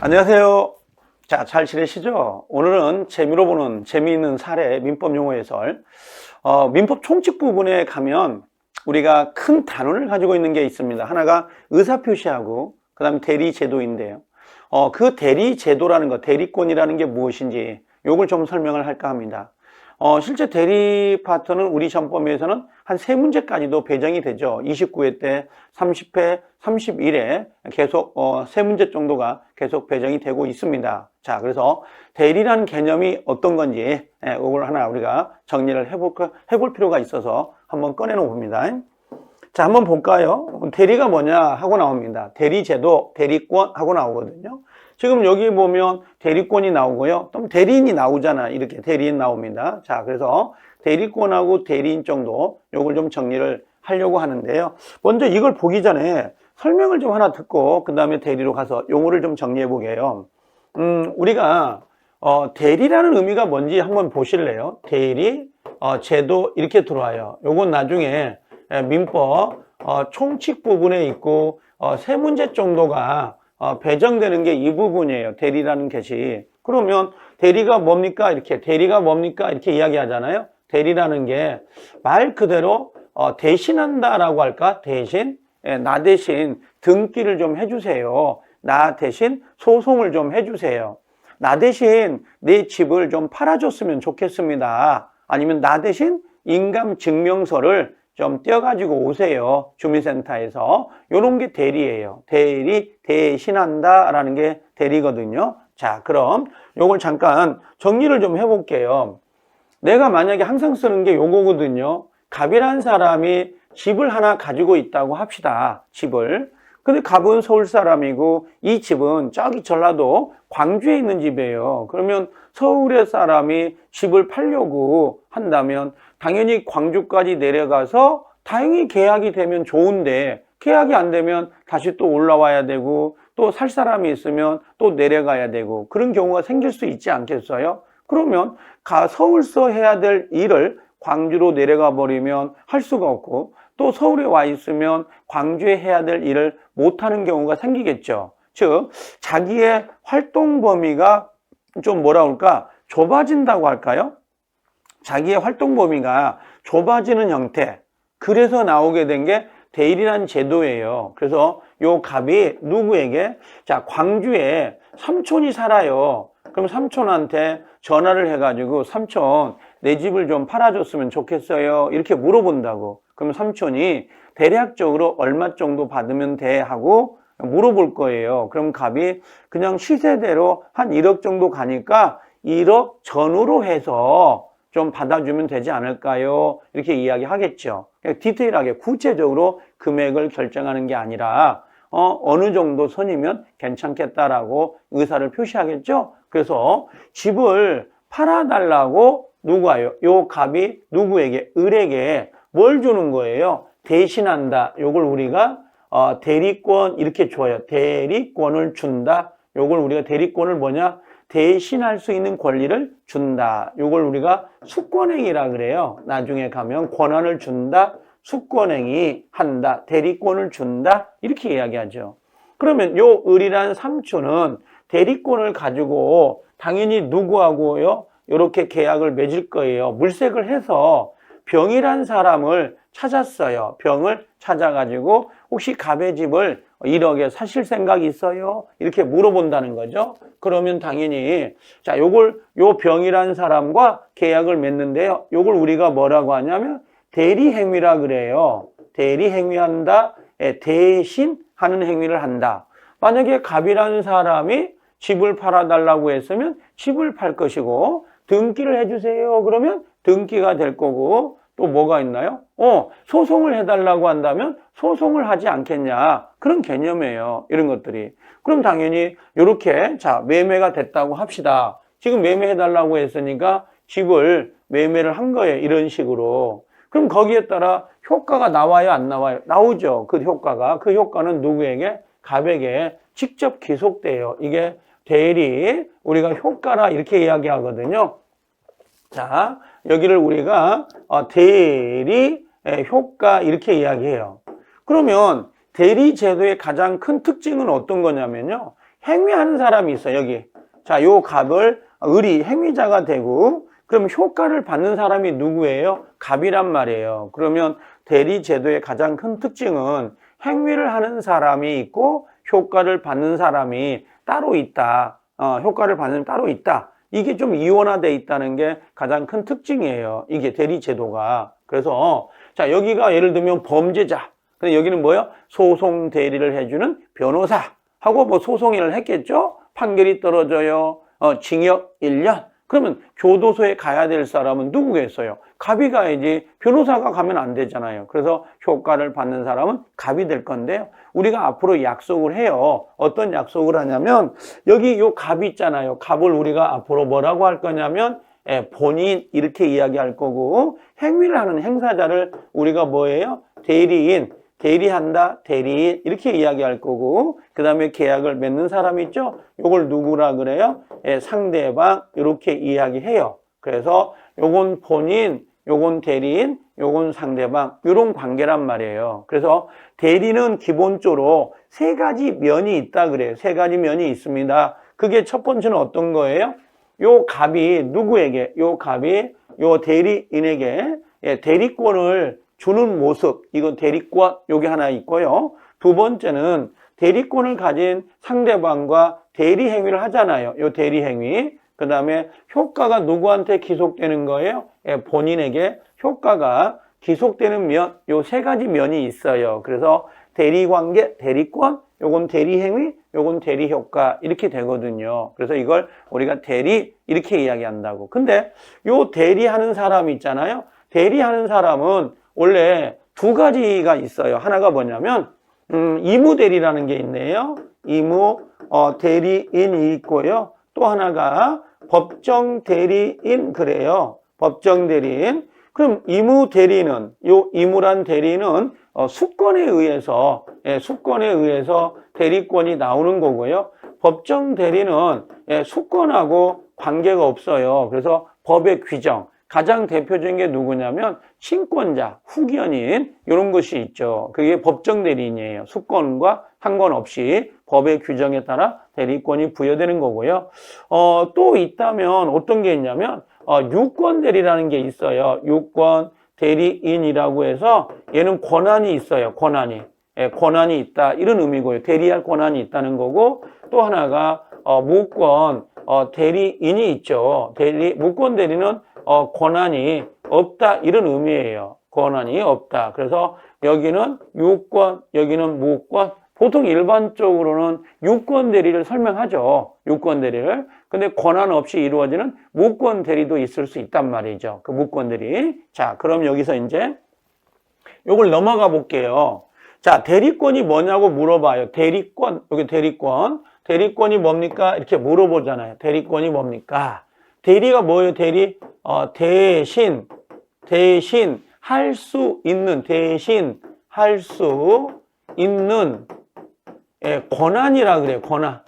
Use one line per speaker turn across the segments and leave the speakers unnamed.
안녕하세요. 자, 잘 지내시죠? 오늘은 재미로 보는 재미있는 사례 민법 용어 해설. 어, 민법 총칙 부분에 가면 우리가 큰 단원을 가지고 있는 게 있습니다. 하나가 의사표시하고 그 다음에 대리 제도인데요. 어, 그 대리 제도라는 것, 대리권이라는 게 무엇인지 요걸 좀 설명을 할까 합니다. 어, 실제 대리 파트는 우리 전법에서는 한 세 문제까지도 배정이 되죠. 29회 때 30회, 31회 계속 어, 세 문제 정도가 계속 배정이 되고 있습니다. 자, 그래서 대리라는 개념이 어떤 건지 예, 이걸 하나 우리가 정리를 해볼, 해볼 필요가 있어서 한번 꺼내놓 봅니다. 자, 한번 볼까요? 대리가 뭐냐 하고 나옵니다. 대리제도, 대리권 하고 나오거든요. 지금 여기 보면 대리권이 나오고요. 또 대리인이 나오잖아. 이렇게 대리인 나옵니다. 자, 그래서 대리권하고 대리인 정도 요걸 좀 정리를 하려고 하는데요. 먼저 이걸 보기 전에 설명을 좀 하나 듣고 그 다음에 대리로 가서 용어를 좀 정리해 보게요. 음, 우리가 어, 대리라는 의미가 뭔지 한번 보실래요? 대리, 어, 제도 이렇게 들어와요. 요건 나중에 예, 민법 어, 총칙 부분에 있고 어, 세 문제 정도가 어, 배정되는 게 이 부분이에요. 대리라는 것이. 그러면 대리가 뭡니까? 이렇게 대리가 뭡니까? 이렇게 이야기하잖아요. 대리라는 게 말 그대로 어, 대신한다라고 할까? 대신 예, 나 대신 등기를 좀 해주세요. 나 대신 소송을 좀 해주세요. 나 대신 내 집을 좀 팔아줬으면 좋겠습니다. 아니면 나 대신 인감 증명서를 좀 떼어가지고 오세요. 주민센터에서. 요런 게 대리예요. 대리, 대신한다 라는 게 대리거든요. 자, 그럼 요걸 잠깐 정리를 좀 해볼게요. 내가 만약에 항상 쓰는 게 요거거든요. 갑이란 사람이 집을 하나 가지고 있다고 합시다. 집을. 근데 갑은 서울 사람이고 이 집은 저기 전라도 광주에 있는 집이에요. 그러면 서울의 사람이 집을 팔려고 한다면 당연히 광주까지 내려가서 다행히 계약이 되면 좋은데 계약이 안 되면 다시 또 올라와야 되고 또 살 사람이 있으면 또 내려가야 되고 그런 경우가 생길 수 있지 않겠어요? 그러면 가 서울서 해야 될 일을 광주로 내려가 버리면 할 수가 없고 또 서울에 와 있으면 광주에 해야 될 일을 못 하는 경우가 생기겠죠. 즉 자기의 활동 범위가 좀 뭐라 그럴까 좁아진다고 할까요? 자기의 활동 범위가 좁아지는 형태. 그래서 나오게 된 게 대일이란 제도예요. 그래서 요 갑이 누구에게 자 광주에 삼촌이 살아요. 그럼 삼촌한테 전화를 해가지고 삼촌 내 집을 좀 팔아줬으면 좋겠어요. 이렇게 물어본다고. 그럼 삼촌이 대략적으로 얼마 정도 받으면 돼 하고 물어볼 거예요. 그럼 갑이 그냥 시세대로 한 1억 정도 가니까 1억 전후로 해서 좀 받아주면 되지 않을까요? 이렇게 이야기하겠죠. 디테일하게 구체적으로 금액을 결정하는 게 아니라 어, 어느 정도 선이면 괜찮겠다라고 의사를 표시하겠죠. 그래서 집을 팔아달라고 누구예요? 요 갑이 누구에게 을에게 뭘 주는 거예요? 대신한다. 요걸 우리가 어, 대리권 이렇게 줘요. 대리권을 준다. 요걸 우리가 대리권을 뭐냐? 대신할 수 있는 권리를 준다. 요걸 우리가 수권행위라 그래요. 나중에 가면 권한을 준다. 수권행위 한다. 대리권을 준다. 이렇게 이야기하죠. 그러면 요 을이란 삼촌은 대리권을 가지고 당연히 누구하고요? 이렇게 계약을 맺을 거예요. 물색을 해서 병이란 사람을 찾았어요. 병을 찾아가지고 혹시 갑의 집을 1억에 사실 생각 있어요? 이렇게 물어본다는 거죠. 그러면 당연히 자, 요걸 요 병이란 사람과 계약을 맺는데요. 요걸 우리가 뭐라고 하냐면 대리 행위라 그래요. 대리 행위한다. 예, 대신 하는 행위를 한다. 만약에 갑이라는 사람이 집을 팔아 달라고 했으면 집을 팔 것이고 등기를 해 주세요. 그러면 등기가 될 거고 또 뭐가 있나요? 어, 소송을 해달라고 한다면 소송을 하지 않겠냐. 그런 개념이에요. 이런 것들이. 그럼 당연히 이렇게 자 매매가 됐다고 합시다. 지금 매매해달라고 했으니까 집을 매매를 한 거예요. 이런 식으로. 그럼 거기에 따라 효과가 나와요? 안 나와요? 나오죠. 그 효과가. 그 효과는 누구에게? 갑에게 직접 기속돼요. 이게 대리, 우리가 효과라 이렇게 이야기하거든요. 자, 여기를 우리가 어, 대리 효과 이렇게 이야기해요. 그러면 대리 제도의 가장 큰 특징은 어떤 거냐면요. 행위하는 사람이 있어요, 여기. 자, 요 갑을 을이 행위자가 되고 그럼 효과를 받는 사람이 누구예요? 갑이란 말이에요. 그러면 대리 제도의 가장 큰 특징은 행위를 하는 사람이 있고 효과를 받는 사람이 따로 있다. 어, 효과를 받는 사람이 따로 있다. 이게 좀 이원화돼 있다는 게 가장 큰 특징이에요. 이게 대리 제도가. 그래서 자 여기가 예를 들면 범죄자. 근데 여기는 뭐요? 소송 대리를 해주는 변호사 하고 뭐 소송인을 했겠죠? 판결이 떨어져요. 어, 징역 1년. 그러면 교도소에 가야 될 사람은 누구겠어요? 갑이 가야지 변호사가 가면 안 되잖아요. 그래서 효과를 받는 사람은 갑이 될 건데요. 우리가 앞으로 약속을 해요. 어떤 약속을 하냐면 여기 요 갑이 있잖아요. 갑을 우리가 앞으로 뭐라고 할 거냐면 예, 본인 이렇게 이야기할 거고 행위를 하는 행사자를 우리가 뭐예요? 대리인 대리한다, 대리인 이렇게 이야기할 거고 그 다음에 계약을 맺는 사람 있죠? 요걸 누구라 그래요? 예, 상대방 이렇게 이야기해요. 그래서 요건 본인, 요건 대리인, 요건 상대방 이런 관계란 말이에요. 그래서 대리는 기본적으로 세 가지 면이 있다 그래요. 세 가지 면이 있습니다. 그게 첫 번째는 어떤 거예요? 요 갑이 누구에게? 요 갑이 요 대리인에게 예, 대리권을 주는 모습, 이건 대리권, 요게 하나 있고요. 두 번째는 대리권을 가진 상대방과 대리 행위를 하잖아요. 요 대리 행위. 그 다음에 효과가 누구한테 기속되는 거예요? 예, 본인에게 효과가 기속되는 면, 요 세 가지 면이 있어요. 그래서 대리관계, 대리권, 요건 대리행위, 요건 대리효과 이렇게 되거든요. 그래서 이걸 우리가 대리 이렇게 이야기한다고. 근데 요 대리하는 사람 있잖아요. 대리하는 사람은 원래 두 가지가 있어요. 하나가 뭐냐면 음, 이무 대리라는 게 있네요. 이무 어, 대리인이 있고요. 또 하나가 법정 대리인 그래요. 법정 대리인. 그럼 이무 대리는 요 이무란 대리는 어, 수권에 의해서 예, 수권에 의해서 대리권이 나오는 거고요. 법정 대리는 예, 수권하고 관계가 없어요. 그래서 법의 규정 가장 대표적인 게 누구냐면 친권자, 후견인 이런 것이 있죠. 그게 법정 대리인이에요. 수권과 상관없이 법의 규정에 따라 대리권이 부여되는 거고요. 어, 또 있다면 어떤 게 있냐면 어, 유권 대리라는 게 있어요. 유권 대리인이라고 해서 얘는 권한이 있어요. 권한이. 예, 권한이 있다. 이런 의미고요. 대리할 권한이 있다는 거고 또 하나가 어, 무권 어, 대리인이 있죠. 대리 무권 대리는 어, 권한이 없다 이런 의미예요. 권한이 없다. 그래서 여기는 유권, 여기는 무권. 보통 일반적으로는 유권 대리를 설명하죠. 유권 대리를. 근데 권한 없이 이루어지는 무권 대리도 있을 수 있단 말이죠. 그 무권 대리. 자, 그럼 여기서 이제 요걸 넘어가 볼게요. 자, 대리권이 뭐냐고 물어봐요. 대리권, 여기 대리권. 대리권이 뭡니까? 이렇게 물어보잖아요. 대리권이 뭡니까? 대리가 뭐예요? 대리? 어, 대신, 대신 할 수 있는, 대신 할 수 있는 예, 권한이라 그래요. 권한.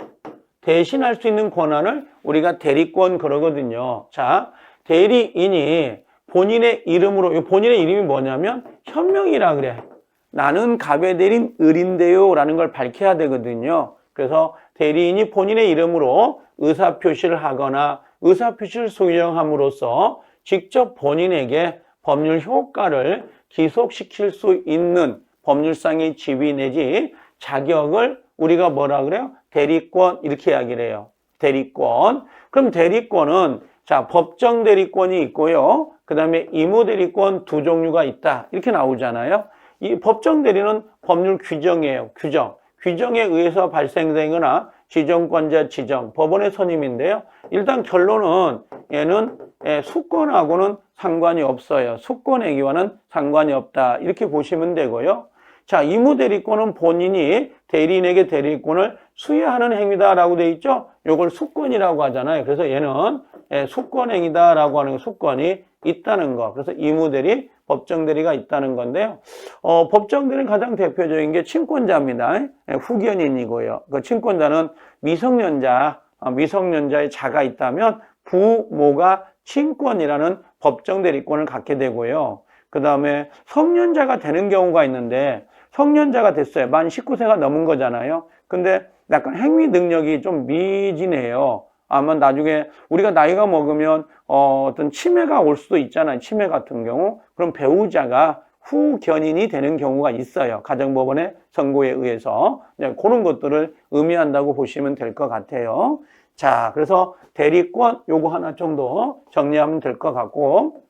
대신 할 수 있는 권한을 우리가 대리권 그러거든요. 자, 대리인이 본인의 이름으로, 본인의 이름이 뭐냐면 현명이라 그래. 나는 갑의 대리인 을인데요. 라는 걸 밝혀야 되거든요. 그래서 대리인이 본인의 이름으로 의사 표시를 하거나 의사 표시를 수령함으로써 직접 본인에게 법률 효과를 기속시킬 수 있는 법률상의 지위 내지 자격을 우리가 뭐라 그래요? 대리권 이렇게 이야기를 해요. 대리권. 그럼 대리권은 자 법정 대리권이 있고요. 그 다음에 임무 대리권 두 종류가 있다. 이렇게 나오잖아요. 이 법정 대리는 법률 규정이에요. 규정. 규정에 의해서 발생되거나 지정권자 지정, 법원의 선임인데요. 일단 결론은 얘는 예, 수권하고는 상관이 없어요. 수권행위와는 상관이 없다. 이렇게 보시면 되고요. 자, 이무대리권은 본인이 대리인에게 대리권을 수여하는 행위다라고 돼 있죠? 이걸 수권이라고 하잖아요. 그래서 얘는 예, 수권행위다라고 하는 수권이 있다는 거. 그래서 이무대리, 법정대리가 있다는 건데요. 어, 법정대리는 가장 대표적인 게 친권자입니다. 예, 후견인이고요. 그 친권자는 미성년자, 어, 미성년자의 자가 있다면 부모가 친권이라는 법정 대리권을 갖게 되고요. 그 다음에 성년자가 되는 경우가 있는데 성년자가 됐어요. 만 19세가 넘은 거잖아요. 근데 약간 행위 능력이 좀 미진해요. 아마 나중에 우리가 나이가 먹으면 어, 어떤 치매가 올 수도 있잖아요. 치매 같은 경우. 그럼 배우자가 후견인이 되는 경우가 있어요. 가정법원의 선고에 의해서. 그런 것들을 의미한다고 보시면 될 것 같아요. 자, 그래서 대리권 요거 하나 정도 정리하면 될 것 같고.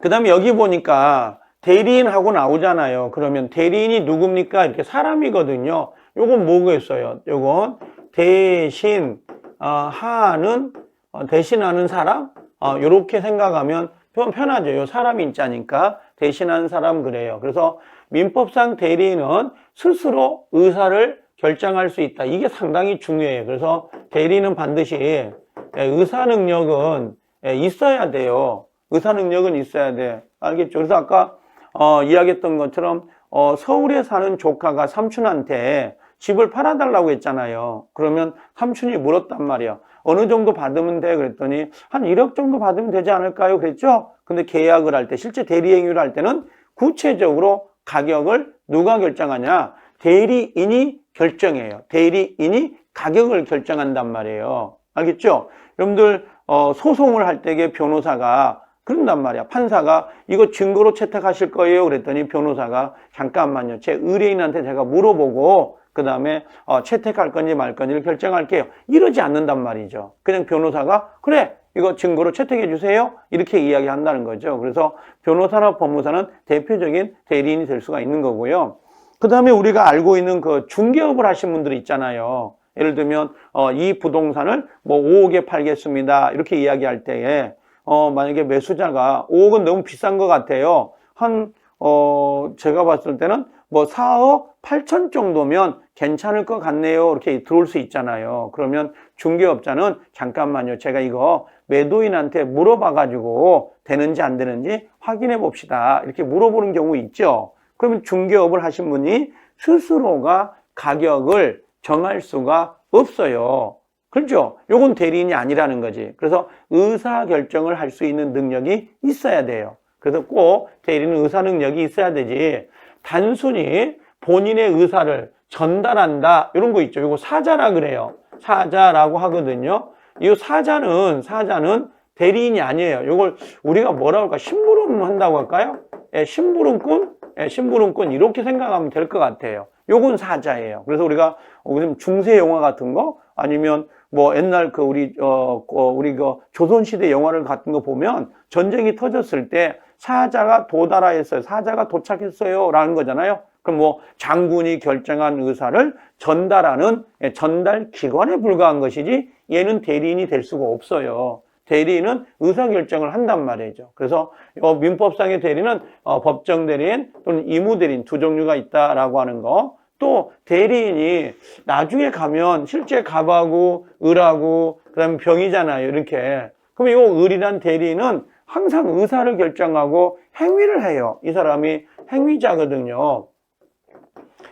그 다음에 여기 보니까 대리인하고 나오잖아요. 그러면 대리인이 누굽니까? 이렇게 사람이거든요. 요건 뭐겠어요? 요건 대신 어, 하는 어, 대신하는 사람 어, 이렇게 생각하면 좀 편하죠. 요 사람이 있자니까 대신하는 사람 그래요. 그래서 민법상 대리인은 스스로 의사를 결정할 수 있다. 이게 상당히 중요해요. 그래서 대리인은 반드시 예, 의사 능력은 예, 있어야 돼요. 의사 능력은 있어야 돼. 알겠죠? 그래서 아까 어, 이야기했던 것처럼 어, 서울에 사는 조카가 삼촌한테 집을 팔아달라고 했잖아요. 그러면 삼촌이 물었단 말이야. 어느 정도 받으면 돼? 그랬더니 한 1억 정도 받으면 되지 않을까요? 그랬죠? 근데 계약을 할 때, 실제 대리행위를 할 때는 구체적으로 가격을 누가 결정하냐? 대리인이 결정해요. 대리인이 가격을 결정한단 말이에요. 알겠죠? 여러분들, 어, 소송을 할 때에 변호사가 그런단 말이야. 판사가 이거 증거로 채택하실 거예요. 그랬더니 변호사가 잠깐만요. 제 의뢰인한테 제가 물어보고 그 다음에 어, 채택할 건지 말 건지를 결정할게요. 이러지 않는단 말이죠. 그냥 변호사가 그래 이거 증거로 채택해 주세요. 이렇게 이야기한다는 거죠. 그래서 변호사나 법무사는 대표적인 대리인이 될 수가 있는 거고요. 그 다음에 우리가 알고 있는 그 중개업을 하신 분들이 있잖아요. 예를 들면 어, 이 부동산을 뭐 5억에 팔겠습니다. 이렇게 이야기할 때에 어, 만약에 매수자가 5억은 너무 비싼 것 같아요. 한 어, 제가 봤을 때는 뭐 4억 8천 정도면 괜찮을 것 같네요. 이렇게 들어올 수 있잖아요. 그러면 중개업자는 잠깐만요. 제가 이거 매도인한테 물어봐가지고 되는지 안 되는지 확인해 봅시다. 이렇게 물어보는 경우 있죠. 그러면 중개업을 하신 분이 스스로가 가격을 정할 수가 없어요. 그렇죠? 요건 대리인이 아니라는 거지. 그래서 의사 결정을 할 수 있는 능력이 있어야 돼요. 그래서 꼭 대리는 의사 능력이 있어야 되지. 단순히 본인의 의사를 전달한다. 이런 거 있죠. 이거 사자라 그래요. 사자라고 하거든요. 이 사자는, 사자는 대리인이 아니에요. 이걸 우리가 뭐라고 할까? 심부름 한다고 할까요? 예, 심부름꾼? 예, 심부름꾼. 이렇게 생각하면 될 것 같아요. 요건 사자예요. 그래서 우리가 요즘 중세 영화 같은 거 아니면 뭐 옛날 그 우리 어, 어 우리 그 조선 시대 영화를 같은 거 보면 전쟁이 터졌을 때 사자가 도달하 했어요. 사자가 도착했어요라는 거잖아요. 그럼 뭐 장군이 결정한 의사를 전달하는 예, 전달 기관에 불과한 것이지 얘는 대리인이 될 수가 없어요. 대리인은 의사결정을 한단 말이죠. 그래서 어, 민법상의 대리는 어, 법정 대리인 또는 이무 대리인 두 종류가 있다라고 하는 거. 또 대리인이 나중에 가면 실제 갑하고 을하고 그다음에 병이잖아요. 이렇게. 그럼 이 을이란 대리인은 항상 의사를 결정하고 행위를 해요. 이 사람이 행위자거든요.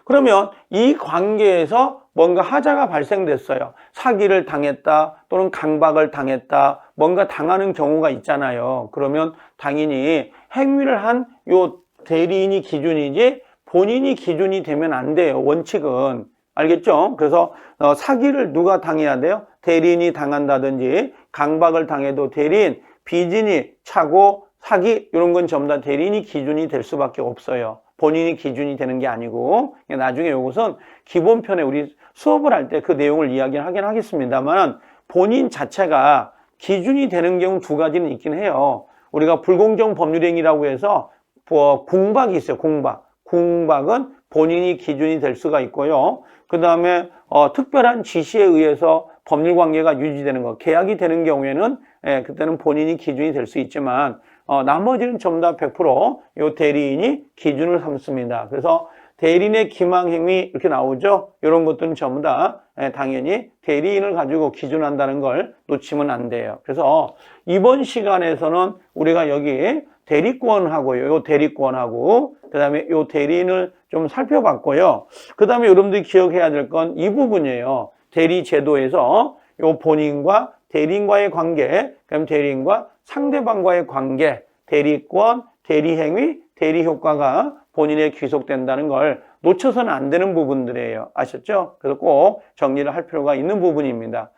그러면 이 관계에서 뭔가 하자가 발생됐어요. 사기를 당했다 또는 강박을 당했다 뭔가 당하는 경우가 있잖아요. 그러면 당연히 행위를 한 요 대리인이 기준이지 본인이 기준이 되면 안 돼요. 원칙은. 알겠죠? 그래서 어, 사기를 누가 당해야 돼요? 대리인이 당한다든지 강박을 당해도 대리인, 비진이 차고 사기 이런 건 전부 다 대리인이 기준이 될 수밖에 없어요. 본인이 기준이 되는 게 아니고 나중에 이것은 기본편에 우리 수업을 할 때 그 내용을 이야기하긴 하겠습니다만 본인 자체가 기준이 되는 경우 두 가지는 있긴 해요. 우리가 불공정 법률행위라고 해서 뭐 공박이 있어요. 공박. 공박은 본인이 기준이 될 수가 있고요. 그 다음에 어, 특별한 지시에 의해서 법률 관계가 유지되는 것, 계약이 되는 경우에는 예, 그때는 본인이 기준이 될 수 있지만 어, 나머지는 전부 다 100%이 대리인이 기준을 삼습니다. 그래서 대리인의 기망행위 이렇게 나오죠. 이런 것들은 전부 다 예, 당연히 대리인을 가지고 기준한다는 걸 놓치면 안 돼요. 그래서 이번 시간에서는 우리가 여기 대리권하고요. 요 대리권하고 그다음에 요 대리인을 좀 살펴봤고요. 그다음에 여러분들이 기억해야 될 건 이 부분이에요. 대리 제도에서 요 본인과 대리인과의 관계, 그럼 대리인과 상대방과의 관계, 대리권, 대리행위, 대리효과가 본인에 귀속된다는 걸 놓쳐서는 안 되는 부분들이에요. 아셨죠? 그래서 꼭 정리를 할 필요가 있는 부분입니다.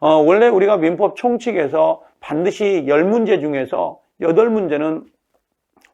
어, 원래 우리가 민법 총칙에서 반드시 10문제 중에서 8문제는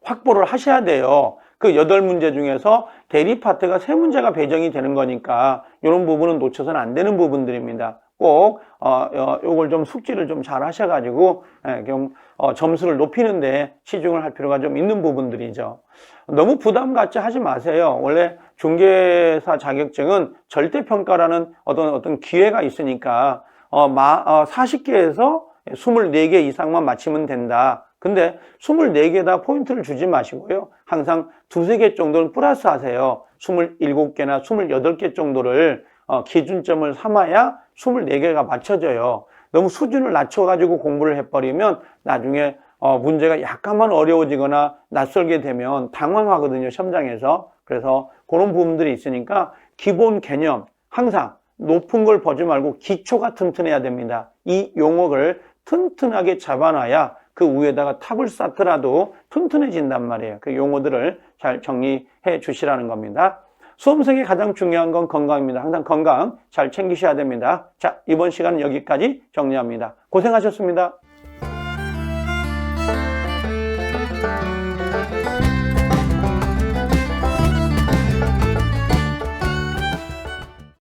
확보를 하셔야 돼요. 그 여덟 문제 중에서 대리 파트가 세 문제가 배정이 되는 거니까 이런 부분은 놓쳐서는 안 되는 부분들입니다. 꼭 어, 어, 요걸 좀 숙지를 좀 잘 하셔가지고 예, 좀 어, 점수를 높이는데 치중을 할 필요가 좀 있는 부분들이죠. 너무 부담 갖지 하지 마세요. 원래 중개사 자격증은 절대 평가라는 어떤 어떤 기회가 있으니까 어, 마, 어, 40개에서 24개 이상만 맞히면 된다. 근데 24개 다 포인트를 주지 마시고요. 항상 두세 개 정도는 플러스 하세요. 27개나 28개 정도를 어, 기준점을 삼아야 24개가 맞춰져요. 너무 수준을 낮춰가지고 공부를 해버리면 나중에 어, 문제가 약간만 어려워지거나 낯설게 되면 당황하거든요. 시험장에서. 그래서 그런 부분들이 있으니까 기본 개념 항상 높은 걸 보지 말고 기초가 튼튼해야 됩니다. 이 용어를 튼튼하게 잡아놔야 그 위에다가 탑을 쌓더라도 튼튼해진단 말이에요. 그 용어들을 잘 정리해 주시라는 겁니다. 수험생의 가장 중요한 건 건강입니다. 항상 건강 잘 챙기셔야 됩니다. 자, 이번 시간은 여기까지 정리합니다. 고생하셨습니다.